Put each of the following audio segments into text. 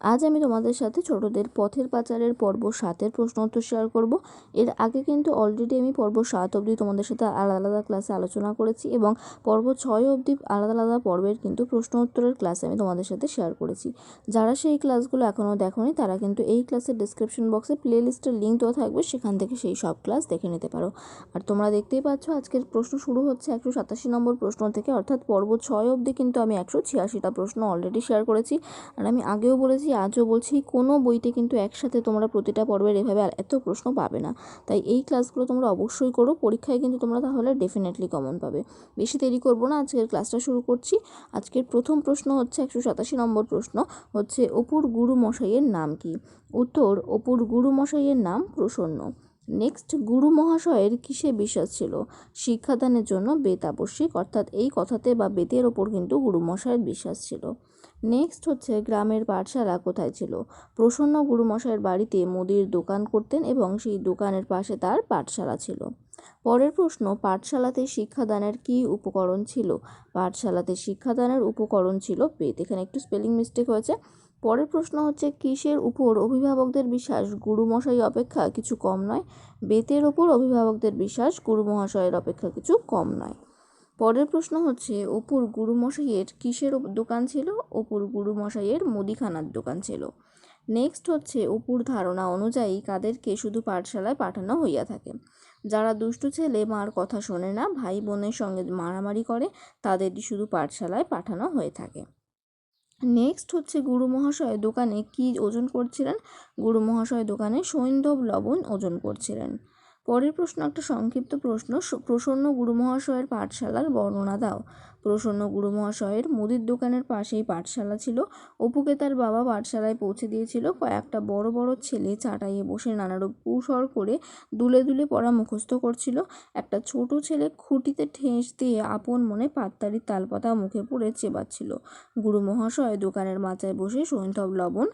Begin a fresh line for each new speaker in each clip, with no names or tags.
আজ আমি তোমাদের সাথে ছোটদের পথের পাচারের পর্ব সাতের প্রশ্ন উত্তর শেয়ার করব। এর আগে কিন্তু অলরেডি আমি পর্ব সাত অবধি তোমাদের সাথে আলাদা আলাদা ক্লাসে আলোচনা করেছি এবং পর্ব ছয় অবধি আলাদা আলাদা পর্বের কিন্তু প্রশ্ন উত্তরের ক্লাস আমি তোমাদের সাথে শেয়ার করেছি। যারা সেই ক্লাসগুলো এখনও দেখোনি, তারা কিন্তু এই ক্লাসের ডিসক্রিপশন বক্সে প্লে লিস্টের লিঙ্ক দেওয়া থাকবে, সেখান থেকে সেই সব ক্লাস দেখে নিতে পারো। আর তোমরা দেখতেই পাচ্ছ, আজকের প্রশ্ন শুরু হচ্ছে একশো সাতাশি নম্বর প্রশ্ন থেকে, অর্থাৎ পর্ব ছয় অবধি কিন্তু আমি একশো ছিয়াশিটা প্রশ্ন অলরেডি শেয়ার করেছি। আর আমি আগেও বলেছি আজও বলছি, কোনো বইতে কিন্তু একসাথে তোমরা প্রতিটা পর্বের এভাবে আর এত প্রশ্ন পাবে না। তাই এই ক্লাসগুলো তোমরা অবশ্যই করো, পরীক্ষায় কিন্তু তোমরা তাহলে ডেফিনেটলি কমন পাবে। বেশি দেরি করব না, আজকের ক্লাসটা শুরু করছি। আজকের প্রথম প্রশ্ন হচ্ছে একশো সাতাশি নম্বর প্রশ্ন, হচ্ছে অপুর গুরু মশাইয়ের নাম কি? উত্তর, অপুর গুরু মশাইয়ের নাম প্রসন্ন। নেক্সট গুরু মহাশয়ের কিসে বিশ্বাস ছিল? শিক্ষাদানের জন্য বেত আবশ্যিক, অর্থাৎ এই কথাতে বা বেতের ওপর কিন্তু গুরু মশাইয়ের বিশ্বাস ছিল। নেক্সট হচ্ছে গ্রামের পাঠশালা কোথায় ছিল? প্রসন্ন গুরুমশাইয়ের বাড়িতে মুদির দোকান করতেন এবং সেই দোকানের পাশে তার পাঠশালা ছিল। পরের প্রশ্ন, পাঠশালাতে শিক্ষাদানের কি উপকরণ ছিল? পাঠশালাতে শিক্ষাদানের উপকরণ ছিল পেত এখানে একটু স্পেলিং মিস্টেক হয়েছে। পরের প্রশ্ন হচ্ছে, কিসের উপর অভিভাবকদের বিশ্বাস? গুরুমশাই অপেক্ষা কিছু কম নয়। বেতের ওপর অভিভাবকদের বিশ্বাস গুরু মহাশয়ের অপেক্ষা কিছু কম নয়। পরের প্রশ্ন হচ্ছে, অপুর গুরুমশাইয়ের কিসের দোকান ছিল? অপুর গুরুমশাইয়ের মুদিখানার দোকান ছিল। নেক্সট হচ্ছে অপুর ধারণা অনুযায়ী কাদেরকে শুধু পাঠশালায় পাঠানো হইয়া থাকে। যারা দুষ্টু ছেলে, মার কথা শোনে না, ভাই বোনের সঙ্গে মারামারি করে তাদেরই শুধু পাঠশালায় পাঠানো হয়ে থাকে। নেক্সট হচ্ছে গুরু মহাশয় দোকানে কি ওজন করছিলেন? গুরু মহাশয় দোকানে সৈন্ধব লবণ ওজন করছিলেন। পরের প্রশ্ন, একটা সংক্ষিপ্ত প্রশ্ন প্রসন্ন গুরু মহাশয়ের পাঠশালার বর্ণনা দাও। প্রসন্ন গুরু মহাশয়ের মুদির দোকানের পাশেই পাঠশালা ছিল। অপুকে তার বাবা পাঠশালায় পৌঁছে দিয়েছিল। কয়েকটা বড় বড় ছেলে চাটাইয়ে বসে নানারূপ কুসর করে দুলে দুলে পড়া মুখস্থ করছিল। একটা ছোট ছেলে খুঁটিতে ঠেস দিয়ে আপন মনে পাত্তারির তালপাতা মুখে পড়ে চেবাচ্ছিল। গুরু মহাশয় দোকানের মাচায় বসে সৈন্ধব লবণ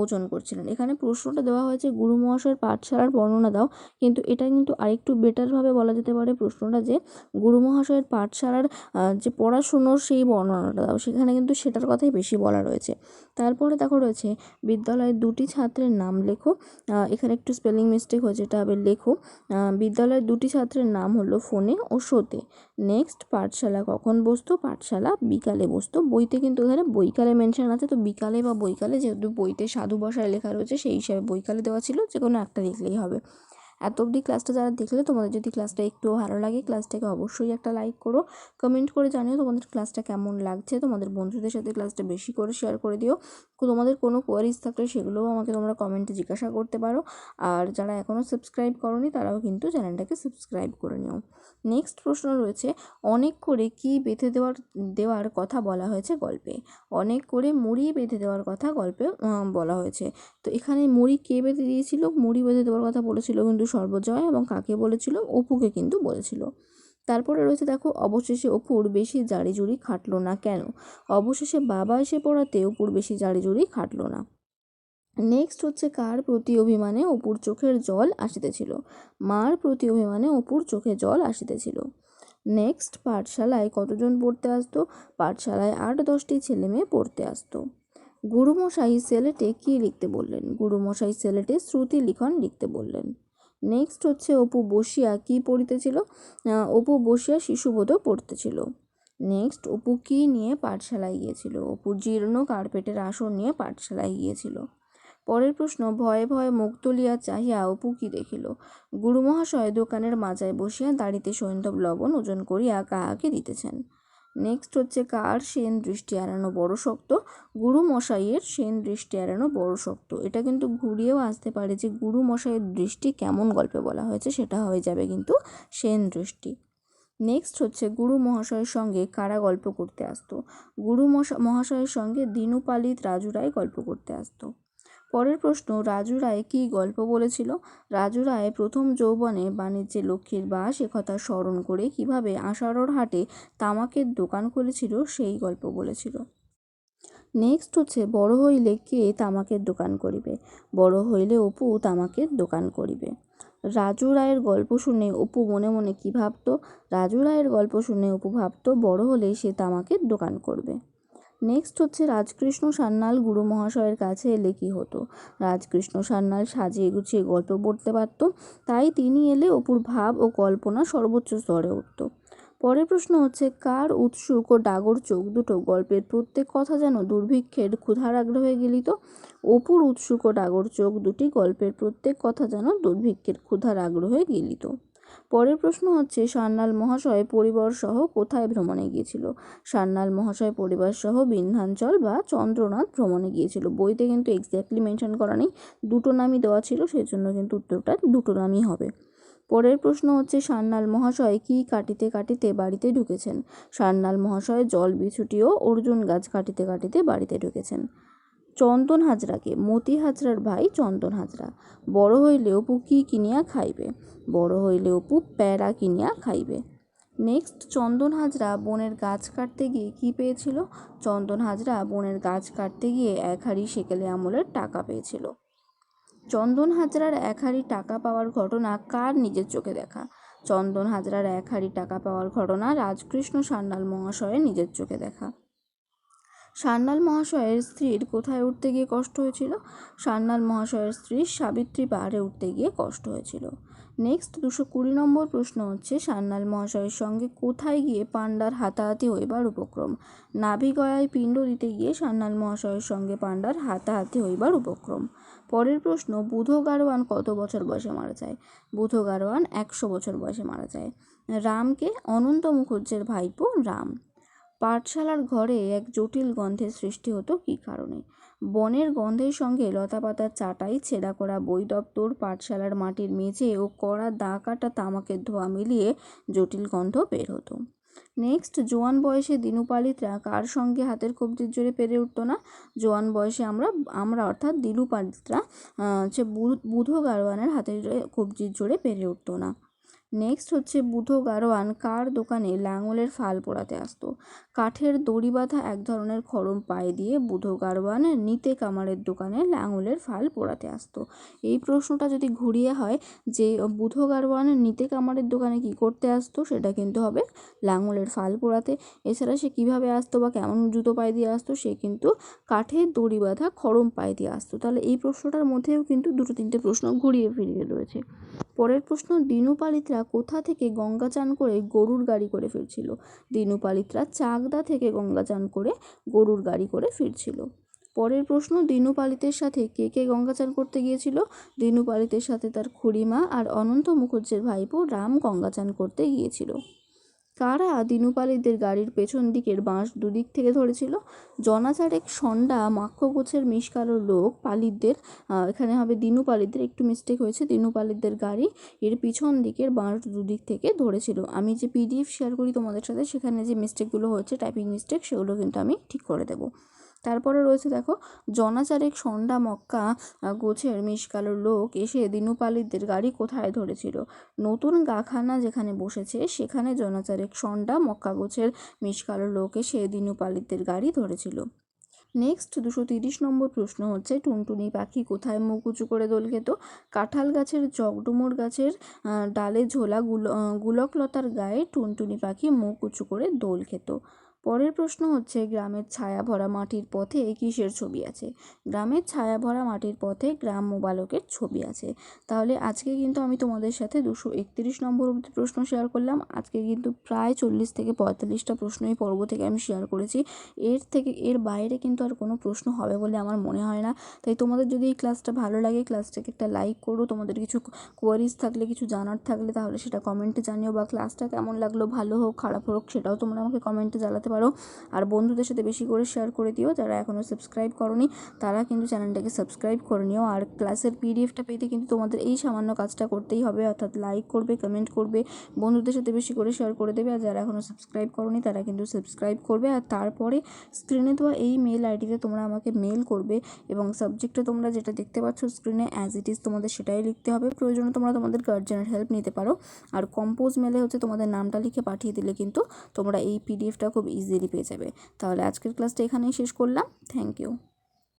ওজন করছিলেন। এখানে প্রশ্নটা দেওয়া হয়েছে গুরু মহাশয়ের পাঠশালার বর্ণনা দাও। কিন্তু এটা কিন্তু আরেকটু বেটারভাবে বলা যেতে পারে প্রশ্নটা যে গুরু মহাশয়ের পাঠশালার যে পড়াশুনোর সেই বর্ণনাটা। দাও সেখানে কিন্তু সেটার কথাই বেশি বলা রয়েছে। তারপরে দেখো রয়েছে, বিদ্যালয়ের দুটি ছাত্রের নাম লেখো। এখানে একটু স্পেলিং মিস্টেক হয়েছে, এটা হবে লেখো। বিদ্যালয়ের দুটি ছাত্রের নাম হলো ফোনে ও শোতে। নেক্সট পাঠশালা কখন বসতো? পাঠশালা বিকালে বসতো। বইতে কিন্তু এখানে বইকালে মেনশন আছে, তো বিকালে বা বইকালে যেহেতু বইতে সাধু বসায় লেখা রয়েছে, সেই হিসাবে বইকালে দেওয়া ছিল যে কোনো একটা লিখলেই হবে। এত অবধি ক্লাসটা যারা দেখলে, তোমাদের যদি ক্লাসটা একটু ভালো লাগে ক্লাসটাকে অবশ্যই একটা লাইক করো। কমেন্ট করে জানিও তোমাদের ক্লাসটা কেমন লাগছে। তোমাদের বন্ধুদের সাথে ক্লাসটা বেশি করে শেয়ার করে দিও। তোমাদের কোনো কোয়ারিজ থাকলে সেগুলোও আমাকে তোমরা কমেন্টে জিজ্ঞাসা করতে পারো। আর যারা এখনও সাবস্ক্রাইব করনি, তারাও কিন্তু চ্যানেলটাকে সাবস্ক্রাইব করে নিও। নেক্সট প্রশ্ন রয়েছে, অনেক করে কি বেঁধে দেওয়ার দেওয়ার কথা বলা হয়েছে গল্পে? অনেক করে মুড়ি বেঁধে দেওয়ার কথা গল্পে বলা হয়েছে। তো এখানে মুড়ি কে বেঁধে দিয়েছিল? মুড়ি বেঁধে দেওয়ার কথা বলেছিল কিন্তু সর্বজয় এবং কাকে বলেছিল? অপুকে কিন্তু বলেছিল। তারপরে রয়েছে দেখো, অবশেষে অপুর বেশি জাড়ি জুড়ি খাটলো না কেন? অবশেষে বাবা এসে পড়াতে অপুর বেশি জাড়ি জুড়ি খাটলো না। নেক্সট হচ্ছে, কার প্রতি অভিমানে অপুর চোখের জল আসিতেছিল? মার প্রতি অভিমানে অপুর চোখে জল আসিতেছিল। নেক্সট, পাঠশালায় কতজন পড়তে আসতো? পাঠশালায় আট দশটি ছেলে মেয়ে পড়তে আসতো। গুরুমশাই সেলেটে কী লিখতে বললেন? গুরুমশাই সেলেটে শ্রুতি লিখন লিখতে বললেন। নেক্সট হচ্ছে অপু বসিয়া কি পড়িতেছিল? অপু বসিয়া শিশুবোধও পড়তেছিল। নেক্সট অপু কী নিয়ে পাঠশালায় গিয়েছিল? অপু জীর্ণ কার্পেটের আসন নিয়ে পাঠশালায় গিয়েছিল। পরের প্রশ্ন, ভয়ে ভয়ে মুখ তুলিয়া চাহিয়া অপু কি দেখিল? গুরুমহাশয় দোকানের মাজায় বসিয়া দাড়িতে সৈন্ধব লবণ ওজন করিয়া কাহাকে দিতেছেন? নেক্সট হচ্ছে কার? সেন দৃষ্টি এড়ানো বড় শক্ত। গুরু মশাইয়ের সেন দৃষ্টি এড়ানো বড় শক্ত। এটা কিন্তু ঘুরিয়েও আসতে পারে যে গুরু মশাইয়ের দৃষ্টি কেমন গল্পে বলা হয়েছে, সেটা হয়ে যাবে কিন্তু সেন দৃষ্টি। নেক্সট হচ্ছে গুরু মহাশয়ের সঙ্গে কারা গল্প করতে আসতো? গুরু মশা, মহাশয়ের সঙ্গে দিনুপালিত রাজু রায় গল্প করতে আসতো। পরের প্রশ্ন, রাজু রায় কী গল্প বলেছিল? রাজু রায় প্রথম যৌবনে বাণিজ্যে লক্ষ্মীর বাস একথা স্মরণ করে কীভাবে আষাঢ়র হাটে তামাকের দোকান খুলেছিল, সেই গল্প বলেছিল। নেক্সট হচ্ছে, বড় হইলে কে তামাকের দোকান করিবে? বড় হইলে অপু তামাকের দোকান করিবে। রাজু রায়ের গল্প শুনে অপু মনে মনে কী ভাবতো? রাজু রায়ের গল্প শুনে অপু ভাবতো, বড় হলে সে তামাকের দোকান করবে। নেক্সট হচ্ছে রাজকৃষ্ণ সান্যাল গুরু মহাশয়ের কাছে এলে কি হতো? রাজকৃষ্ণ সান্যাল সাজিয়ে গুছিয়ে গল্প পড়তে পারত, তাই তিনি এলে অপুর ভাব ও কল্পনা সর্বোচ্চ স্তরে উঠত। পরের প্রশ্ন হচ্ছে, কার উৎসুক ও ডাগর চোখ দুটো গল্পের প্রত্যেক কথা যেন দুর্ভিক্ষের ক্ষুধার আগ্রহে গিলিত? অপুর উৎসুক ও ডাগর চোখ দুটি গল্পের প্রত্যেক কথা যেন দুর্ভিক্ষের ক্ষুধার আগ্রহে গিলিত। পরের প্রশ্ন হচ্ছে, সান্যাল মহাশয় পরিবার সহ কোথায় ভ্রমণে গিয়েছিল? সান্যাল মহাশয় পরিবার সহ বিন্ধ্যাঞ্চল বা চন্দ্রনাথ ভ্রমণে গিয়েছিল। বইতে কিন্তু এক্স্যাক্টলি মেনশন করা নেই। দুটো নামই দেওয়া ছিল সেই জন্য কিন্তু উত্তরটা দুটো নামই হবে। পরের প্রশ্ন হচ্ছে, সান্যাল মহাশয় কি কাটিতে কাটিতে বাড়িতে ঢুকেছেন? সান্যাল মহাশয় জল বিছুটিও অর্জুন গাছ কাটিতে কাটিতে বাড়িতে ঢুকেছেন। চন্দন হাজরাকে, মতি হাজরার ভাই চন্দন হাজরা। বড় হইলে অপু কি কিনিয়া খাইবে? বড় হইলে অপু প্যারা কিনিয়া খাইবে। নেক্সট, চন্দন হাজরা বনের গাছ কাটতে গিয়ে কি পেয়েছিল? চন্দন হাজরা বনের গাছ কাটতে গিয়ে এক হাড়ি সেকেলে আমলের টাকা পেয়েছিল। চন্দন হাজরার এক হাড়ি টাকা পাওয়ার ঘটনা কার নিজের চোখে দেখা? চন্দন হাজরার এক হাড়ি টাকা পাওয়ার ঘটনা রাজকৃষ্ণ সান্যাল মহাশয়ের নিজের চোখে দেখা। সান্যাল মহাশয়ের স্ত্রীর কোথায় উঠতে গিয়ে কষ্ট হয়েছিল। সান্যাল মহাশয়ের স্ত্রীর সাবিত্রী পাহাড়ে উঠতে গিয়ে কষ্ট হয়েছিল। নেক্সট দুশো কুড়ি নম্বর প্রশ্ন হচ্ছে, সান্যাল মহাশয়ের সঙ্গে কোথায় গিয়ে পাণ্ডার হাতাহাতি হইবার উপক্রম? নাভিগয়ায় পিণ্ড দিতে গিয়ে সান্যাল মহাশয়ের সঙ্গে পাণ্ডার হাতাহাতি হইবার উপক্রম। পরের প্রশ্ন, বুধ গারোয়ান কত বছর বয়সে মারা যায়? বুধ গারোয়ান একশো বছর বয়সে মারা যায়। রামকে অনন্ত মুখুজ্জের ভাইপো রাম। পাঠশালার ঘরে এক জটিল গন্ধের সৃষ্টি হতো কী কারণে? বনের গন্ধের সঙ্গে লতাপাতার চাটাই, ছেঁড়া করা বই দপ্তর, পাঠশালার মাটির মেঝে ও কড়া দা কাটা তামাকের ধোঁয়া মিলিয়ে জটিল গন্ধ বের হতো। নেক্সট, জোয়ান বয়সে দিনুপালিতরা কার সঙ্গে হাতের কবজির জোরে পেরে উঠতো না? জোয়ান বয়সে আমরা আমরা অর্থাৎ দিলুপালিতরা হচ্ছে বুধ গারোয়ানের হাতের কবজির জোরে পেরে উঠতো না। নেক্সট হচ্ছে বুধো গারোয়ান কার দোকানে লাঙলের ফাল পোড়াতে আসতো। কাঠের দড়ি বাঁধা এক ধরনের খড়ম পায়ে দিয়ে বুধো গারোয়ান নিতে কামারের দোকানে লাঙলের ফাল পোড়াতে আসতো। এই প্রশ্নটা যদি ঘুরিয়ে হয় যে বুধো গারোয়ান নিতে কামারের দোকানে কি করতে আসতো, সেটা কিন্তু হবে লাঙলের ফাল পোড়াতে। এছাড়া সে কীভাবে আসতো বা কেমন জুতো পায়ে দিয়ে আসতো, সে কিন্তু কাঠের দড়ি বাঁধা খড়ম পায়ে দিয়ে আসতো। তাহলে এই প্রশ্নটার মধ্যেও কিন্তু দুটো তিনটে প্রশ্ন ঘুরিয়ে ফিরিয়ে রয়েছে। পরের প্রশ্ন, দিনু পালিতরা কোথা থেকে গঙ্গা চান করে গরুর গাড়ি করে ফিরছিল? দিনু পালিতরা চাকদা থেকে গঙ্গা চান করে গরুর গাড়ি করে ফিরছিল। পরের প্রশ্ন, দিনু পালিতের সাথে কে কে গঙ্গা চান করতে গিয়েছিল? দিনু পালিতের সাথে তার খুড়িমা আর অনন্ত মুখর্জের ভাইপো রাম গঙ্গা চান করতে গিয়েছিল। কারা দিনুপালিদের গাড়ির পেছন দিকের বাঁশ দুদিক থেকে ধরেছিল? জনাচারেক সন্ডা মাক্ষগোছের মিসকালো লোক পালিতদের এখানে হবে দিনুপালিদের একটু মিস্টেক হয়েছে দিনুপালিদের গাড়ি এর পিছন দিকের বাঁশ দুদিক থেকে ধরেছিল। আমি যে পিডিএফ শেয়ার করি তোমাদের সাথে, সেখানে যে মিস্টেকগুলো হচ্ছে টাইপিং মিস্টেক সেগুলো কিন্তু আমি ঠিক করে দেবো। তারপরে রয়েছে দেখো, জনাচারেক সন্ডা মক্কা গোছের মিশকালো লোক এসে দিনুপালিতদের গাড়ি কোথায় ধরেছিল? নতুন গাখানা যেখানে বসেছে, সেখানে জনাচারেক সন্ডা মক্কা গোছের মিশকালো লোক এসে দিনুপালিতদের গাড়ি ধরেছিল। নেক্সট দুশো তিরিশ নম্বর প্রশ্ন হচ্ছে, টুনটুনি পাখি কোথায় মুখ উঁচু করে দোল খেত কাঁঠাল গাছের জগডুমুর গাছের ডালে ঝোলা গুলকলতার গায়ে টুনটুনি পাখি মুখ উঁচু করে দোল খেত পরের প্রশ্ন হচ্ছে, গ্রামের ছায়া ভরা মাটির পথে কিসের ছবি আছে? গ্রামের ছায়া ভরা মাটির পথে গ্রাম্য বালকের ছবি আছে। তাহলে আজকে কিন্তু আমি তোমাদের সাথে দুশো একত্রিশ নম্বর অবধি প্রশ্ন শেয়ার করলাম। আজকে কিন্তু প্রায় চল্লিশ থেকে পঁয়তাল্লিশটা প্রশ্ন এই পর্ব থেকে আমি শেয়ার করেছি। এর থেকে, এর বাইরে কিন্তু আর কোনো প্রশ্ন হবে বলে আমার মনে হয় না। তাই তোমাদের যদি এই ক্লাসটা ভালো লাগে ক্লাসটাকে একটা লাইক করো। তোমাদের কিছু কোয়ারিজ থাকলে, কিছু জানার থাকলে, তাহলে সেটা কমেন্টে জানিও। বা ক্লাসটা কেমন লাগল, ভালো হোক, খারাপ হোক, সেটাও তোমরা আমাকে কমেন্টে জানাতে পারো। আর বন্ধুদের সাথে বেশি করে শেয়ার করে দিও, যারা এখনও সাবস্ক্রাইব করনি, তারা কিন্তু চ্যানেলটাকে সাবস্ক্রাইব করে নিও। আর ক্লাসের পিডিএফটা পেতে কিন্তু তোমাদের এই সামান্য কাজটা করতেই হবে, অর্থাৎ লাইক করবে কমেন্ট করবে, বন্ধুদের সাথে বেশি করে শেয়ার করে দেবে, আর যারা এখনও সাবস্ক্রাইব করনি, তারা কিন্তু সাবস্ক্রাইব করবে। আর তারপরে স্ক্রিনে দেওয়া এই মেল আইডিতে তোমরা আমাকে মেল করবে এবং সাবজেক্টে তোমরা যেটা দেখতে পাচ্ছ স্ক্রিনে অ্যাজ ইট ইজ তোমাদের সেটাই লিখতে হবে। প্রয়োজনে তোমরা তোমাদের গার্জেনের হেল্প নিতে পারো। আর কম্পোজ মেলে হচ্ছে তোমাদের নামটা লিখে পাঠিয়ে দিলে কিন্তু তোমরা এই পিডিএফটা খুব ইজিলি পেয়ে যাবে। তাহলে আজকের ক্লাসটা এখানেই শেষ করলাম। Thank you